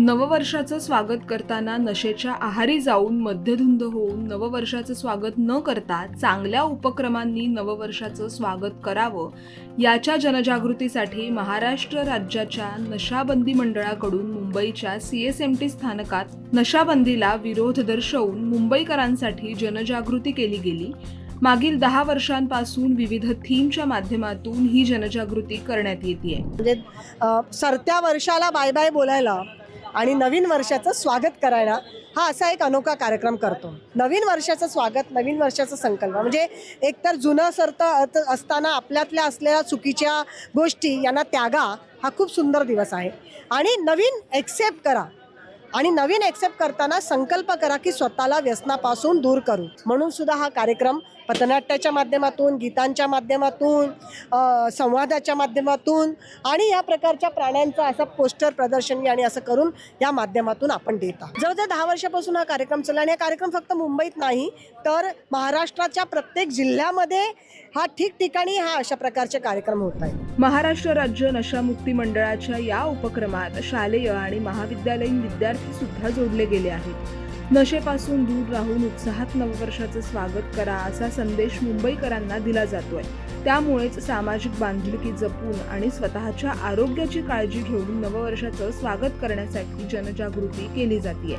नववर्षाचं स्वागत करताना नशेच्या आहारी जाऊन मध्यधुंद होऊन नववर्षाचं स्वागत न करता चांगल्या उपक्रमांनी नववर्षाचं स्वागत करावं याच्या जनजागृतीसाठी महाराष्ट्र राज्याच्या नशाबंदी मंडळाकडून मुंबईच्या सी एस एम टी स्थानकात नशाबंदीला विरोध दर्शवून मुंबईकरांसाठी जनजागृती केली गेली. मागील दहा वर्षांपासून विविध थीमच्या माध्यमातून ही जनजागृती करण्यात येते म्हणजे सरत्या वर्षाला बाय बाय बोलायला आणि नवीन वर्षाचं स्वागत करायला हा असा एक अनोखा कार्यक्रम करतो. नवीन वर्षाचं स्वागत नवीन वर्षाचा संकल्प. म्हणजे एकतर जुनं सरत असताना आपल्यातल्या असलेल्या चुकीच्या गोष्टी यांना त्यागा हा खूप सुंदर दिवस आहे. आणि नवीन एक्सेप्ट करा. आणि नवीन एक्सेप्ट करताना संकल्प करा की स्वतःला व्यसनापासून दूर करू. म्हणून सुद्धा हा कार्यक्रम पथनाट्याच्या माध्यमातून गीतांच्या माध्यमातून संवादाच्या माध्यमातून आणि या प्रकारच्या प्राण्यांचं असं पोस्टर प्रदर्शनी आणि असं करून या माध्यमातून आपण देत. आहोत जवळजवळ दहा वर्षापासून हा कार्यक्रम चालला आणि हा कार्यक्रम फक्त मुंबईत नाही तर महाराष्ट्राच्या प्रत्येक जिल्ह्यामध्ये हा ठिकठिकाणी हा अशा प्रकारचे कार्यक्रम होत आहेत. महाराष्ट्र राज्य नशामुक्ती मंडळाच्या या उपक्रमात शालेय आणि महाविद्यालयीन विद्यार्थी सुद्धा जोडले गेले आहेत. नशेपासून दूर राहून उत्साहात नववर्षाचं स्वागत करा असा संदेश मुंबईकरांना दिला जातोय. त्यामुळेच सामाजिक बांधिलकी जपून आणि स्वतःच्या आरोग्याची काळजी घेऊन नववर्षाचं स्वागत करण्यासाठी जनजागृती केली जाते